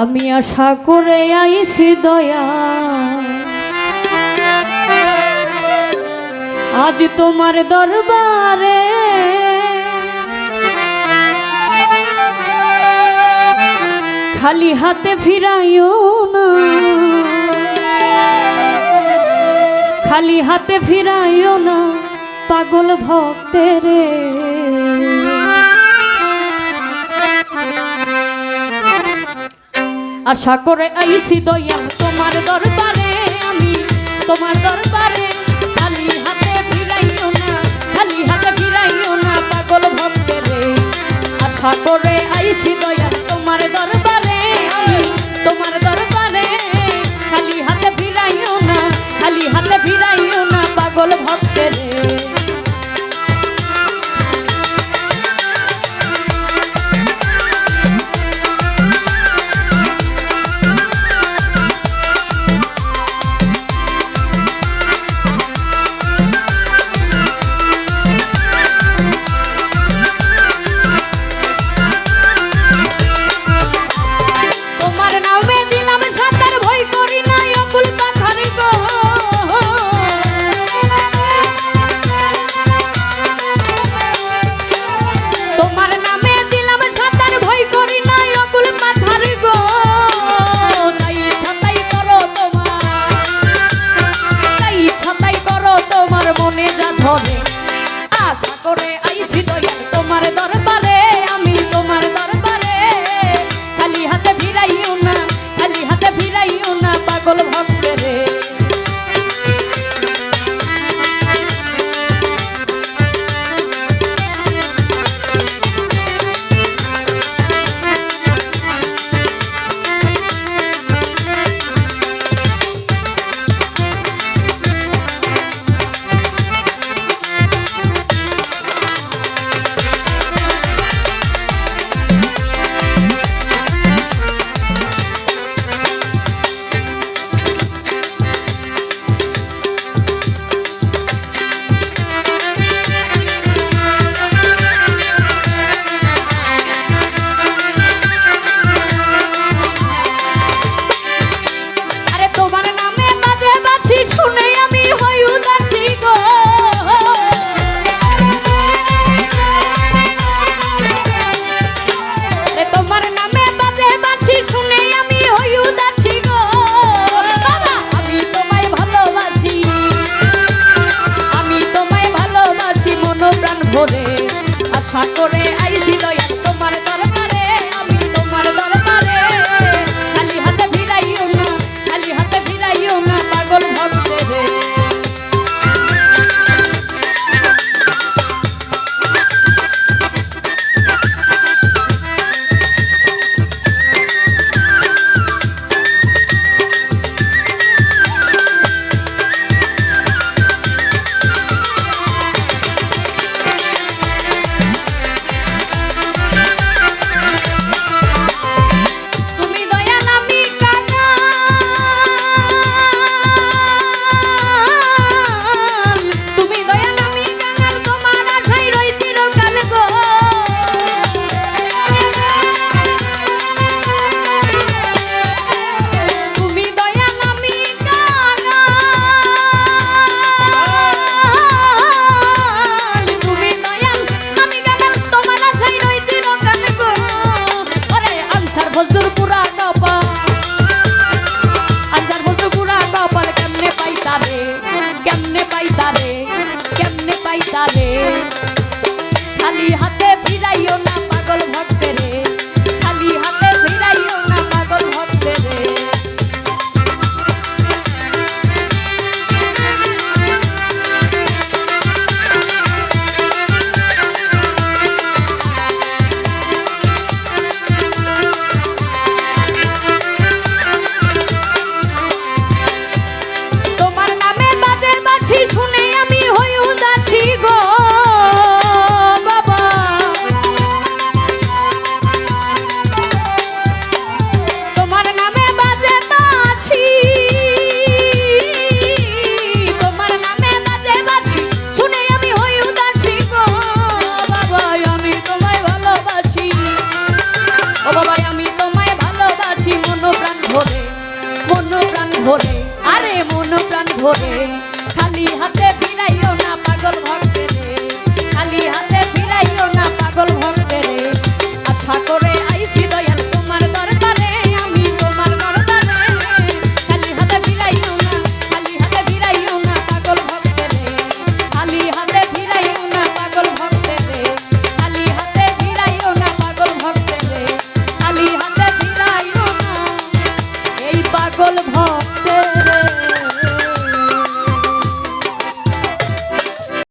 আমি আশা করে আইছি দয়া। আজ তোমার দরবারে খালি হাতে ফিরাইও না। খালি হাতে ফিরাইও না পাগল ভক্তেরে। আশা করে আইছি দয়াল তোমার দরবারে, আমি তোমার দরবারে। খালি হাতে ফিরাইও না, খালি হাতে ফিরাইও না পাগল ভক্তেরে। আশা করে আইছি দয়াল তোমার দরবারে, আমি তোমার দরবারে। খালি হাতে ফিরাইও না, খালি হাতে ফিরাইও না পাগল ভক্তেরে